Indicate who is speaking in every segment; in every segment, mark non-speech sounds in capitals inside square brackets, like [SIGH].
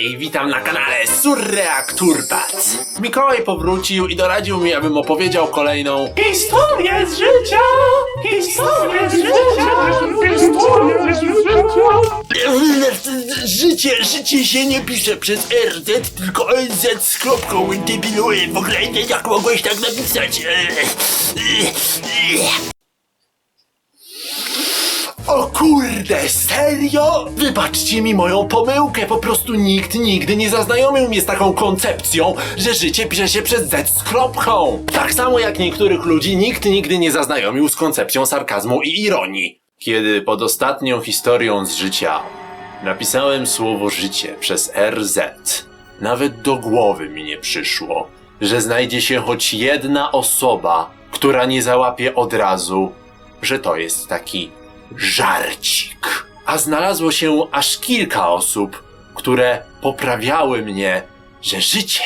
Speaker 1: Hej, witam na kanale Surreakturpat. Mikołaj powrócił i doradził mi, abym opowiedział kolejną
Speaker 2: Historia z życia! Historia z życia! Historia z życia!
Speaker 1: Życie, życie się nie pisze przez RZ, tylko NZ z kropką, debilu, w ogóle jak mogłeś tak napisać? Kurde, serio? Wybaczcie mi moją pomyłkę, po prostu nikt nigdy nie zaznajomił mnie z taką koncepcją, że życie pisze się przez Z z kropką. Tak samo jak niektórych ludzi nikt nigdy nie zaznajomił z koncepcją sarkazmu i ironii. Kiedy pod ostatnią historią z życia napisałem słowo życie przez RZ, nawet do głowy mi nie przyszło, że znajdzie się choć jedna osoba, która nie załapie od razu, że to jest taki żarcik. A znalazło się aż kilka osób, które poprawiały mnie, że życie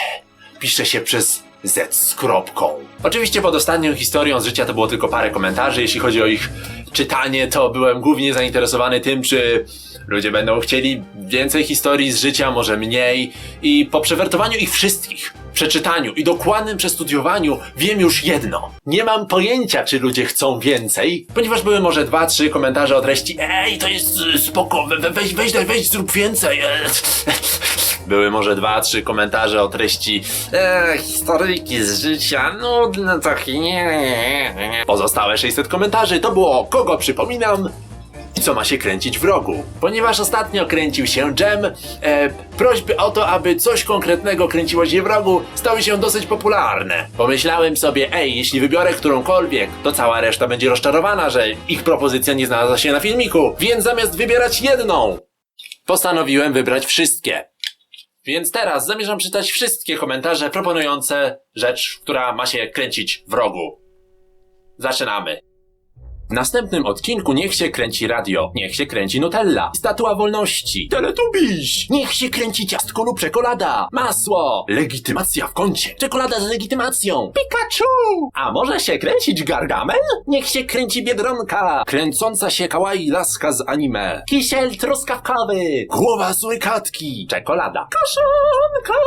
Speaker 1: pisze się przez Z z kropką. Oczywiście pod ostatnią historią z życia to było tylko parę komentarzy. Jeśli chodzi o ich czytanie, to byłem głównie zainteresowany tym, czy ludzie będą chcieli więcej historii z życia, może mniej. I po przewertowaniu ich wszystkich, przeczytaniu i dokładnym przestudiowaniu wiem już jedno. Nie mam pojęcia, czy ludzie chcą więcej, ponieważ były może dwa, trzy komentarze o treści Ej, to jest y, spoko, we- we- weź, weź, daj, weź, zrób więcej. [LAUGHS] Były może dwa, trzy komentarze o treści e, historyjki z życia, nudne takie, nie, nie, nie. Pozostałe 600 komentarzy to było kogo przypominam co ma się kręcić w rogu. Ponieważ ostatnio kręcił się Jam, e, prośby o to, aby coś konkretnego kręciło się w rogu, stały się dosyć popularne. Pomyślałem sobie, ej, jeśli wybiorę którąkolwiek, to cała reszta będzie rozczarowana, że ich propozycja nie znalazła się na filmiku. Więc zamiast wybierać jedną, postanowiłem wybrać wszystkie. Więc teraz zamierzam czytać wszystkie komentarze proponujące rzecz, która ma się kręcić w rogu. Zaczynamy. W następnym odcinku niech się kręci radio, niech się kręci Nutella, Statua Wolności, Teletubiś, niech się kręci ciastko lub czekolada, masło, legitymacja w kącie, czekolada z legitymacją, Pikachu! A może się kręcić Gargamel? Niech się kręci Biedronka, kręcąca się kawaii laska z anime, kisiel truskawkowy, głowa złej katki, czekolada, kaszanka,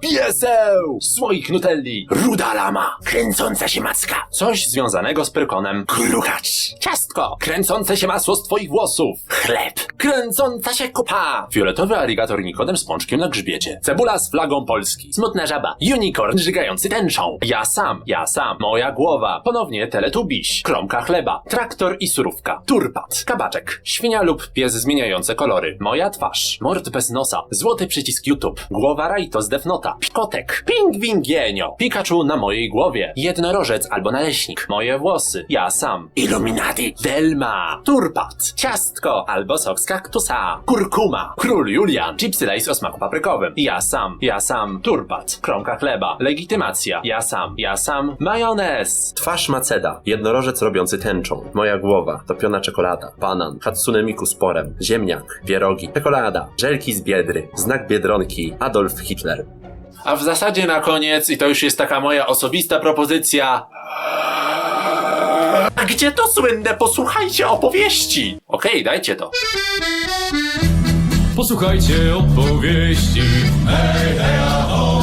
Speaker 1: pieseł, słoik Nutelli, ruda lama, kręcąca się macka, coś związanego z prykonem, krukacz, ciastko, kręcące się masło z twoich włosów, chleb, kręcąca się kupa, fioletowy aligator Nikodem z pączkiem na grzbiecie, cebula z flagą Polski, smutna żaba, unicorn żygający tęczą, ja sam, ja sam, moja głowa, ponownie teletubiś, kromka chleba, traktor i surówka, turpat, kabaczek, świnia lub pies zmieniające kolory, moja twarz, mord bez nosa, złoty przycisk YouTube, głowa Rajto z Defnota, kotek, pingwin Gienio, Pikachu na mojej głowie, jednorożec albo naleśnik, moje włosy, ja sam, Illuminati, Delma, turpat, ciastko albo sok z kaktusa, kurkuma, król Julian, chipsy lace o smaku paprykowym, ja sam, ja sam, turpat, kromka chleba, legitymacja, ja sam, ja sam, majonez,
Speaker 3: Twarz Maceda, jednorożec robiący tęczą, moja głowa, topiona czekolada, banan, Hatsune Miku z porem, ziemniak, pierogi, czekolada, żelki z biedry, znak biedronki, Adolf Hitler.
Speaker 1: A w zasadzie na koniec, i to już jest taka moja osobista propozycja. A gdzie to słynne? Posłuchajcie opowieści! Okej, dajcie to.
Speaker 4: Posłuchajcie opowieści Hej, hej, aho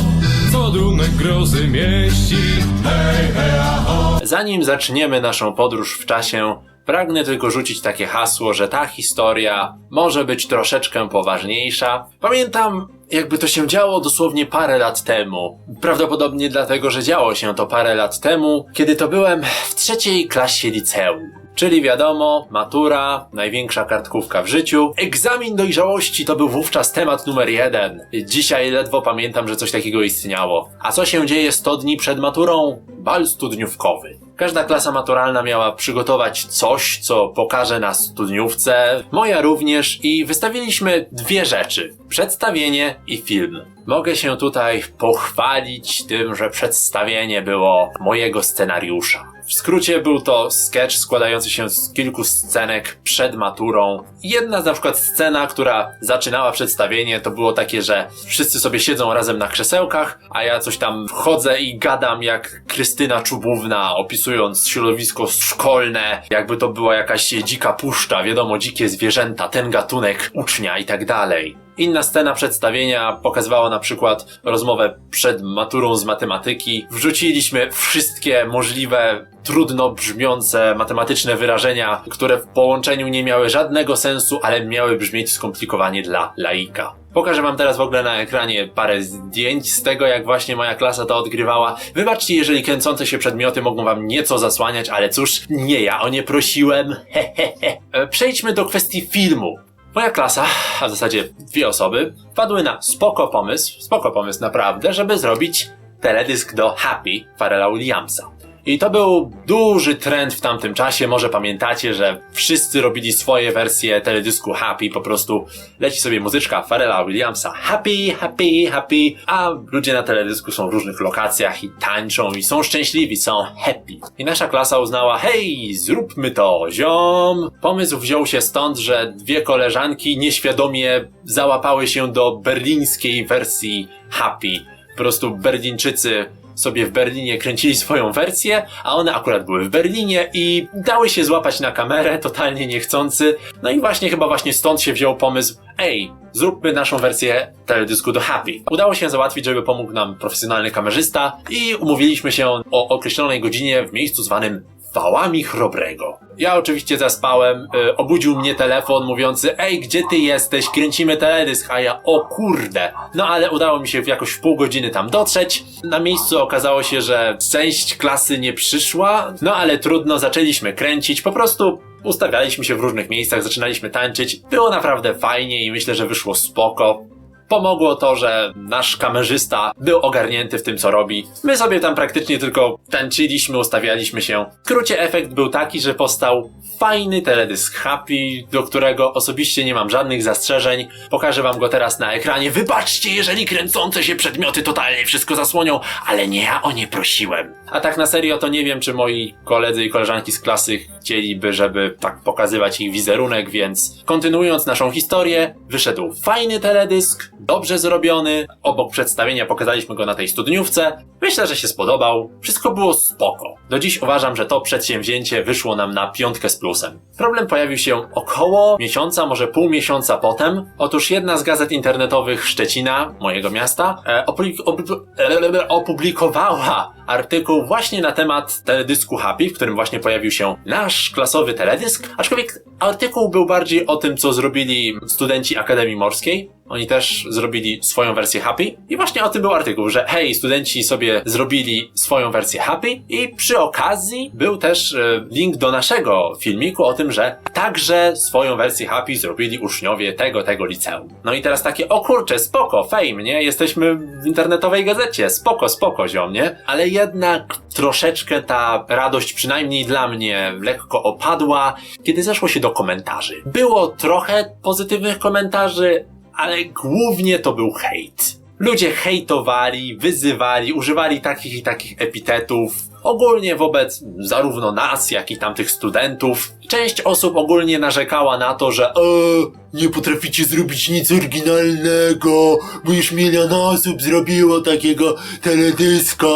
Speaker 4: Co dumek grozy mieści Hej, hej, aho
Speaker 1: Zanim zaczniemy naszą podróż w czasie, pragnę tylko rzucić takie hasło, że ta historia może być troszeczkę poważniejsza. Pamiętam, jakby to się działo dosłownie parę lat temu. Prawdopodobnie dlatego, że działo się to parę lat temu, kiedy to byłem w trzeciej klasie liceum. Czyli wiadomo, matura, największa kartkówka w życiu. Egzamin dojrzałości to był wówczas temat numer jeden. Dzisiaj ledwo pamiętam, że coś takiego istniało. A co się dzieje 100 dni przed maturą? Bal studniówkowy. Każda klasa maturalna miała przygotować coś, co pokaże na studniówce. Moja również i wystawiliśmy dwie rzeczy. Przedstawienie i film. Mogę się tutaj pochwalić tym, że przedstawienie było mojego scenariusza. W skrócie był to sketch składający się z kilku scenek przed maturą. Jedna na przykład scena, która zaczynała przedstawienie, to było takie, że wszyscy sobie siedzą razem na krzesełkach, a ja coś tam wchodzę i gadam jak Krystyna Czubówna, opisując środowisko szkolne, jakby to była jakaś dzika puszcza, wiadomo, dzikie zwierzęta, ten gatunek ucznia i tak dalej. Inna scena przedstawienia pokazywała na przykład rozmowę przed maturą z matematyki. Wrzuciliśmy wszystkie możliwe trudno brzmiące matematyczne wyrażenia, które w połączeniu nie miały żadnego sensu, ale miały brzmieć skomplikowanie dla laika. Pokażę wam teraz w ogóle na ekranie parę zdjęć z tego, jak właśnie moja klasa to odgrywała. Wybaczcie, jeżeli kręcące się przedmioty mogą wam nieco zasłaniać, ale cóż, nie ja o nie prosiłem. [LAUGHS] Hehehe. E, Przejdźmy do kwestii filmu. Moja klasa, a w zasadzie dwie osoby, wpadły na spoko pomysł, spoko pomysł naprawdę, żeby zrobić teledysk do Happy Pharrella Williamsa. I to był duży trend w tamtym czasie. Może pamiętacie, że wszyscy robili swoje wersje teledysku Happy. Po prostu leci sobie muzyczka Pharrella Williamsa Happy, happy, happy. A ludzie na teledysku są w różnych lokacjach i tańczą i są szczęśliwi, są happy. I nasza klasa uznała, hej, zróbmy to, ziom. Pomysł wziął się stąd, że dwie koleżanki nieświadomie załapały się do berlińskiej wersji Happy. Po prostu Berlińczycy sobie w Berlinie kręcili swoją wersję, a one akurat były w Berlinie i dały się złapać na kamerę, totalnie niechcący. No i właśnie chyba właśnie stąd się wziął pomysł, ej, zróbmy naszą wersję teledysku do Happy. Udało się załatwić, żeby pomógł nam profesjonalny kamerzysta i umówiliśmy się o określonej godzinie w miejscu zwanym Wałami Chrobrego. Ja oczywiście zaspałem, y, obudził mnie telefon mówiący Ej, gdzie ty jesteś? Kręcimy teledysk, a ja o kurde. No ale udało mi się w jakoś pół godziny tam dotrzeć. Na miejscu okazało się, że część klasy nie przyszła, no ale trudno, zaczęliśmy kręcić, po prostu ustawialiśmy się w różnych miejscach, zaczynaliśmy tańczyć. Było naprawdę fajnie i myślę, że wyszło spoko. Pomogło to, że nasz kamerzysta był ogarnięty w tym, co robi. My sobie tam praktycznie tylko tańczyliśmy, ustawialiśmy się. W skrócie efekt był taki, że powstał fajny teledysk Happy, do którego osobiście nie mam żadnych zastrzeżeń. Pokażę wam go teraz na ekranie. Wybaczcie, jeżeli kręcące się przedmioty totalnie wszystko zasłonią, ale nie ja o nie prosiłem. A tak na serio to nie wiem, czy moi koledzy i koleżanki z klasy chcieliby, żeby tak pokazywać ich wizerunek, więc kontynuując naszą historię, wyszedł fajny teledysk, dobrze zrobiony. Obok przedstawienia pokazaliśmy go na tej studniówce. Myślę, że się spodobał. Wszystko było spoko. Do dziś uważam, że to przedsięwzięcie wyszło nam na piątkę z plusem. Problem pojawił się około miesiąca, może pół miesiąca potem. Otóż jedna z gazet internetowych Szczecina, mojego miasta, e, opublikowała artykuł właśnie na temat teledysku Happy, w którym właśnie pojawił się nasz klasowy teledysk, aczkolwiek artykuł był bardziej o tym, co zrobili studenci Akademii Morskiej. Oni też zrobili swoją wersję Happy i właśnie o tym był artykuł, że hej, studenci sobie zrobili swoją wersję Happy i przy okazji był też e, link do naszego filmiku o tym, że także swoją wersję Happy zrobili uczniowie tego, tego liceum. No i teraz takie, o kurczę, spoko, fame, nie? Jesteśmy w internetowej gazecie, spoko, spoko, ziom, nie? Ale jednak troszeczkę ta radość, przynajmniej dla mnie, lekko opadła, kiedy zeszło się do komentarzy. Było trochę pozytywnych komentarzy, ale głównie to był hejt. Ludzie hejtowali, wyzywali, używali takich i takich epitetów. Ogólnie wobec zarówno nas, jak i tamtych studentów. Część osób ogólnie narzekała na to, że e, nie potraficie zrobić nic oryginalnego, bo już milion osób zrobiło takiego teledyska,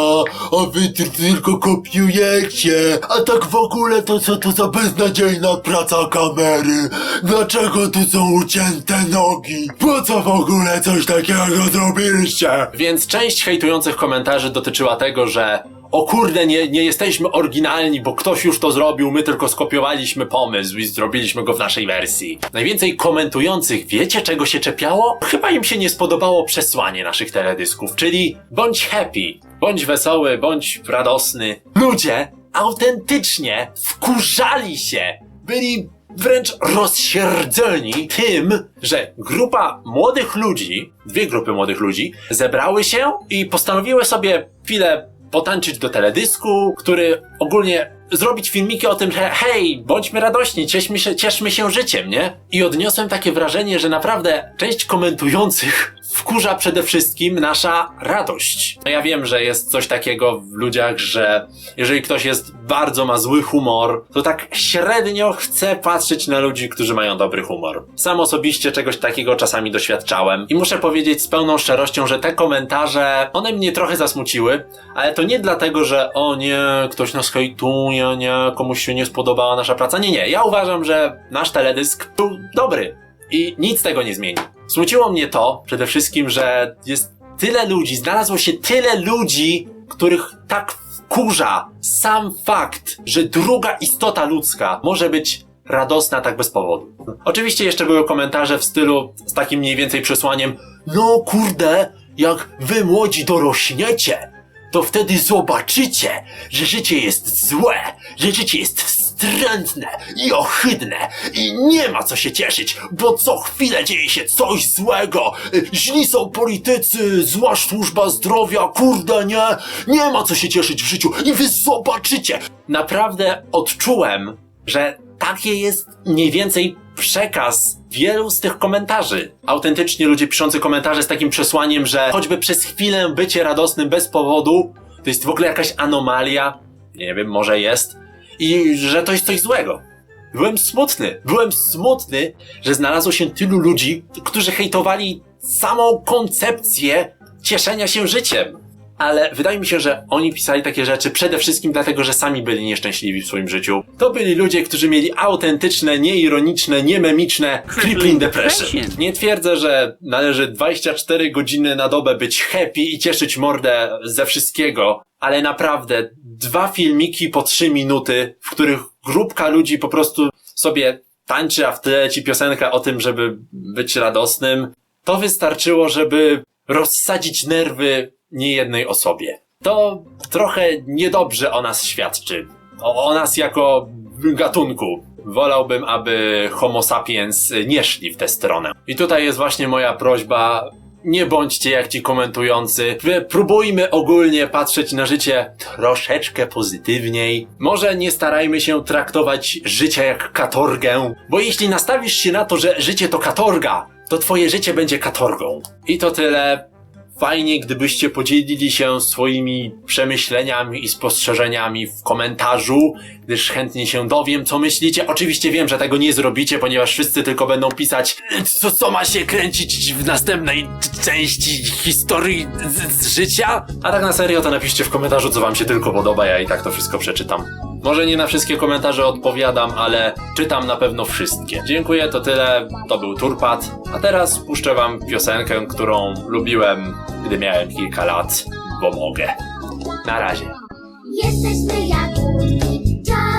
Speaker 1: a wy ty- tylko kopiujecie. A tak w ogóle to co to za beznadziejna praca kamery? Dlaczego tu są ucięte nogi? Po co w ogóle coś takiego zrobiliście? Więc część hejtujących komentarzy dotyczyła tego, że o kurde, nie, nie jesteśmy oryginalni, bo ktoś już to zrobił, my tylko skopiowaliśmy pomysł i zrobiliśmy go w naszej wersji. Najwięcej komentujących wiecie czego się czepiało? Chyba im się nie spodobało przesłanie naszych teledysków, czyli bądź happy, bądź wesoły, bądź radosny. Ludzie autentycznie wkurzali się, byli wręcz rozsierdzeni tym, że grupa młodych ludzi, dwie grupy młodych ludzi, zebrały się i postanowiły sobie chwilę potańczyć do teledysku, który ogólnie zrobić filmiki o tym, że hej, bądźmy radośni, cieszmy się, cieszmy się życiem, nie? I odniosłem takie wrażenie, że naprawdę część komentujących wkurza przede wszystkim nasza radość. No ja wiem, że jest coś takiego w ludziach, że jeżeli ktoś jest bardzo ma zły humor, to tak średnio chce patrzeć na ludzi, którzy mają dobry humor. Sam osobiście czegoś takiego czasami doświadczałem i muszę powiedzieć z pełną szczerością, że te komentarze, one mnie trochę zasmuciły, ale to nie dlatego, że o nie, ktoś nas hejtuje, nie, komuś się nie spodobała nasza praca. Nie, nie, ja uważam, że nasz teledysk był dobry i nic tego nie zmieni. Smuciło mnie to przede wszystkim, że jest tyle ludzi, znalazło się tyle ludzi, których tak wkurza sam fakt, że druga istota ludzka może być radosna tak bez powodu. Oczywiście jeszcze były komentarze w stylu z takim mniej więcej przesłaniem No kurde, jak wy młodzi dorośniecie, to wtedy zobaczycie, że życie jest złe, że życie jest wstrętne i ohydne i nie ma co się cieszyć, bo co chwilę dzieje się coś złego. Y, Źli są politycy, zła służba zdrowia, kurde nie, nie ma co się cieszyć w życiu i wy zobaczycie. Naprawdę odczułem, że taki jest mniej więcej przekaz wielu z tych komentarzy. Autentycznie ludzie piszący komentarze z takim przesłaniem, że choćby przez chwilę bycie radosnym bez powodu to jest w ogóle jakaś anomalia, nie wiem, może jest, i że to jest coś złego. Byłem smutny, byłem smutny, że znalazło się tylu ludzi, którzy hejtowali samą koncepcję cieszenia się życiem. Ale wydaje mi się, że oni pisali takie rzeczy przede wszystkim dlatego, że sami byli nieszczęśliwi w swoim życiu. To byli ludzie, którzy mieli autentyczne, nieironiczne, niememiczne crippling depression. Nie twierdzę, że należy 24 godziny na dobę być happy i cieszyć mordę ze wszystkiego, ale naprawdę dwa filmiki po 3 minuty, w których grupka ludzi po prostu sobie tańczy, a w tle leci piosenka o tym, żeby być radosnym, to wystarczyło, żeby rozsadzić nerwy niejednej osobie. To trochę niedobrze o nas świadczy. O, o nas jako gatunku. Wolałbym, aby Homo sapiens nie szli w tę stronę. I tutaj jest właśnie moja prośba. Nie bądźcie jak ci komentujący. Próbujmy ogólnie patrzeć na życie troszeczkę pozytywniej. Może nie starajmy się traktować życia jak katorgę, bo jeśli nastawisz się na to, że życie to katorga, to twoje życie będzie katorgą. I to tyle. Fajnie, gdybyście podzielili się swoimi przemyśleniami i spostrzeżeniami w komentarzu, gdyż chętnie się dowiem, co myślicie. Oczywiście wiem, że tego nie zrobicie, ponieważ wszyscy tylko będą pisać, co, co ma się kręcić w następnej części historii z, z życia. A tak na serio, to napiszcie w komentarzu, co wam się tylko podoba, ja i tak to wszystko przeczytam. Może nie na wszystkie komentarze odpowiadam, ale czytam na pewno wszystkie. Dziękuję, to tyle. To był Turpat. A teraz puszczę wam piosenkę, którą lubiłem, gdy miałem kilka lat, bo mogę. Na razie.
Speaker 5: Jesteśmy czarne